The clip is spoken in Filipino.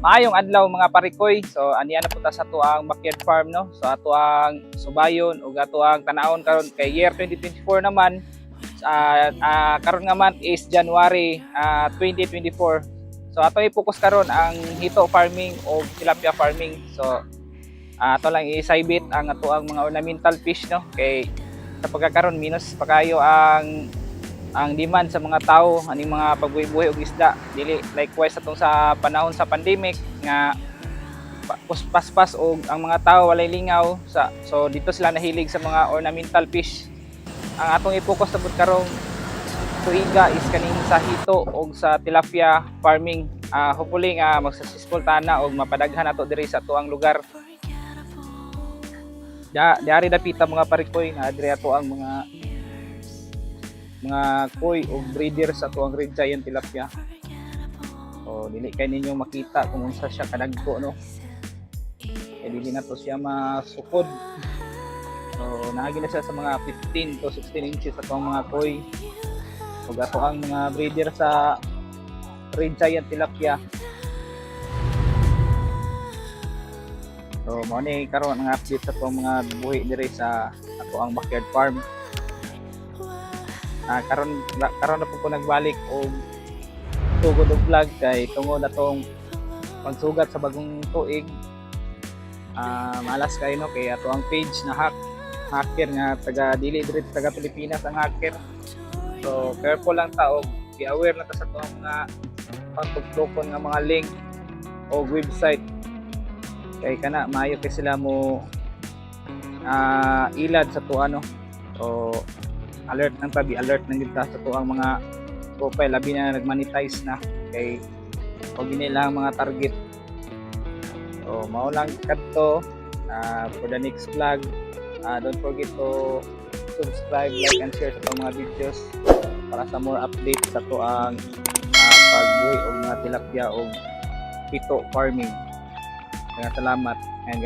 Maayong adlaw mga parikoy. So aniya na puta sa tuang backyard farm no. So atuang subayon ug atuang tanawon karon kay year 2024 naman. Uh, uh, karon nga month is January ah, uh, 2024. So ato i-focus karon ang hito farming o tilapia farming. So ah, ato lang isaybit ang ato ang mga ornamental fish no? Kay sa pagkakaroon minus pa kayo ang ang demand sa mga tao aning mga pagbuhi-buhi og isda. Dili likewise atong sa panahon sa pandemic nga pa- paspas og ang mga tao walay lingaw sa so dito sila nahilig sa mga ornamental fish. Ang atong i-focus sa karong tuiga is kaning sa hito og sa tilapia farming. Ah, hopefully nga magsasuccessful tana og mapadaghan nato diri sa tuang lugar da diari dapita mga parikoy na diri ato ang mga mga koi o breeder sa tuang red giant tilapia. So dili kay ninyo makita kung unsa siya kadagko no. Kaya dili na to siya masukod. So naagi na siya sa mga 15 to 16 inches sa tuang mga koi. Ug ato ang mga breeder sa red giant tilapia. So mo ni karon ang update sa tuang mga buhi diri sa ato ang backyard farm. Ah karon karon na po ko nagbalik og tugod og vlog kay tungod na tong pagsugat sa bagong tuig. Ah malas kay no? Kay ato ang page na hack hacker nga taga dili diri taga Pilipinas ang hacker. So careful lang ta og be aware na ta sa tuang mga pagtugtugkon nga mga link o website kay kana maayo kay sila mo ah ilad sa to ano so alert ng tabi alert ng dito sa to ang mga profile. Labi na nagmonetize na kay o nila ang mga target. So mao lang kadto ah, for the next vlog. Ah, don't forget to subscribe like and share sa mga videos para sa more updates sa to ang uh, pagbuhi o mga tilapia o pito farming kaya salamat and